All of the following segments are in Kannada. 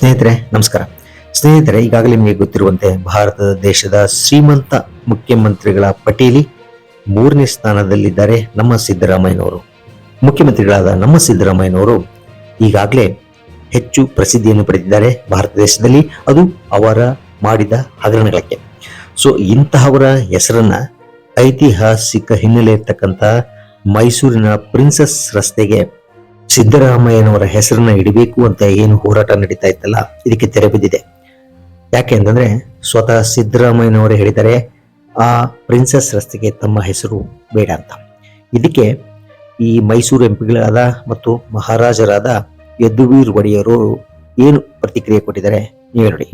ಸ್ನೇಹಿತರೆ, ನಮಸ್ಕಾರ. ಸ್ನೇಹಿತರೆ, ಈಗಾಗಲೇ ನಿಮಗೆ ಗೊತ್ತಿರುವಂತೆ ಭಾರತ ದೇಶದ ಶ್ರೀಮಂತ ಮುಖ್ಯಮಂತ್ರಿಗಳ ಪಟೇಲಿ ಮೂರನೇ ಸ್ಥಾನದಲ್ಲಿದ್ದಾರೆ ನಮ್ಮ ಸಿದ್ದರಾಮಯ್ಯನವರು. ಮುಖ್ಯಮಂತ್ರಿಗಳಾದ ನಮ್ಮ ಸಿದ್ದರಾಮಯ್ಯನವರು ಈಗಾಗಲೇ ಹೆಚ್ಚು ಪ್ರಸಿದ್ಧಿಯನ್ನು ಪಡೆದಿದ್ದಾರೆ ಭಾರತ ದೇಶದಲ್ಲಿ. ಅದು ಅವರ ಮಾಡಿದ ಹಗರಣಗಳಕ್ಕೆ. ಸೊ, ಇಂತಹವರ ಹೆಸರನ್ನ ಐತಿಹಾಸಿಕ ಹಿನ್ನೆಲೆ ಇರ್ತಕ್ಕಂಥ ಮೈಸೂರಿನ ಪ್ರಿನ್ಸಸ್ ರಸ್ತೆಗೆ ಸಿದ್ದರಾಮಯ್ಯನವರ ಹೆಸರನ್ನ ಇಡಬೇಕು ಅಂತ ಏನು ಹೋರಾಟ ನಡೀತಾ ಇತ್ತಲ್ಲ, ಇದಕ್ಕೆ ತೆರೆ ಬಿದ್ದಿದೆ. ಯಾಕೆ ಅಂತಂದ್ರೆ ಸ್ವತಃ ಸಿದ್ದರಾಮಯ್ಯನವರು ಹೇಳಿದ್ದಾರೆ ಆ ಪ್ರಿನ್ಸೆಸ್ ರಸ್ತೆಗೆ ತಮ್ಮ ಹೆಸರು ಬೇಡ ಅಂತ. ಇದಕ್ಕೆ ಈ ಮೈಸೂರು ಎಂಪಿಗಳಾದ ಮತ್ತು ಮಹಾರಾಜರಾದ ಯದುವೀರ್ ಒಡೆಯರು ಏನು ಪ್ರತಿಕ್ರಿಯೆ ಕೊಟ್ಟಿದ್ದಾರೆ, ನೀವು ನೋಡಿ.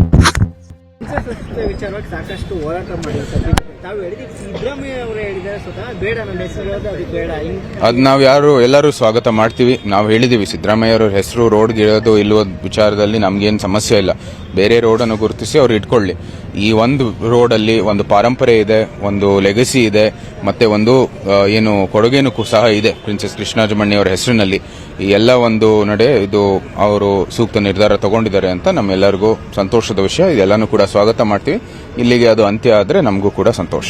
ವಿಚಾರವಾಗಿ ಸಾಕಷ್ಟು ಹೋರಾಟ ಹೆಸರು ಅದು ನಾವು ಯಾರು, ಎಲ್ಲರೂ ಸ್ವಾಗತ ಮಾಡ್ತೀವಿ. ನಾವು ಹೇಳಿದೀವಿ, ಸಿದ್ದರಾಮಯ್ಯ ಅವ್ರ ಹೆಸರು ರೋಡ್ಗೆ ಇರೋದು ಇಲ್ಲೋ ವಿಚಾರದಲ್ಲಿ ನಮ್ಗೇನು ಸಮಸ್ಯೆ ಇಲ್ಲ. ಬೇರೆ ರೋಡನ್ನು ಗುರುತಿಸಿ ಅವ್ರು ಇಟ್ಕೊಳ್ಳಿ. ಈ ಒಂದು ರೋಡಲ್ಲಿ ಒಂದು ಪಾರಂಪರೆ ಇದೆ, ಒಂದು ಲೆಗಸಿ ಇದೆ, ಮತ್ತೆ ಒಂದು ಏನು ಕೊಡುಗೆನೂ ಸಹ ಇದೆ ಪ್ರಿನ್ಸೆಸ್ ಕೃಷ್ಣಾಜಮಣ್ಣಿ ಅವರ ಹೆಸರಿನಲ್ಲಿ. ಈ ಎಲ್ಲ ಒಂದು ನಡೆ ಇದು ಅವರು ಸೂಕ್ತ ನಿರ್ಧಾರ ತಗೊಂಡಿದ್ದಾರೆ ಅಂತ ನಮ್ಮೆಲ್ಲರಿಗೂ ಸಂತೋಷದ ವಿಷಯ. ಇದೆಲ್ಲನೂ ಕೂಡ ಸ್ವಾಗತ ಮಾಡ್ತೀವಿ. ಇಲ್ಲಿಗೆ ಅದು ಅಂತ್ಯ ಆದರೆ ನಮಗೂ ಕೂಡ ಸಂತೋಷ.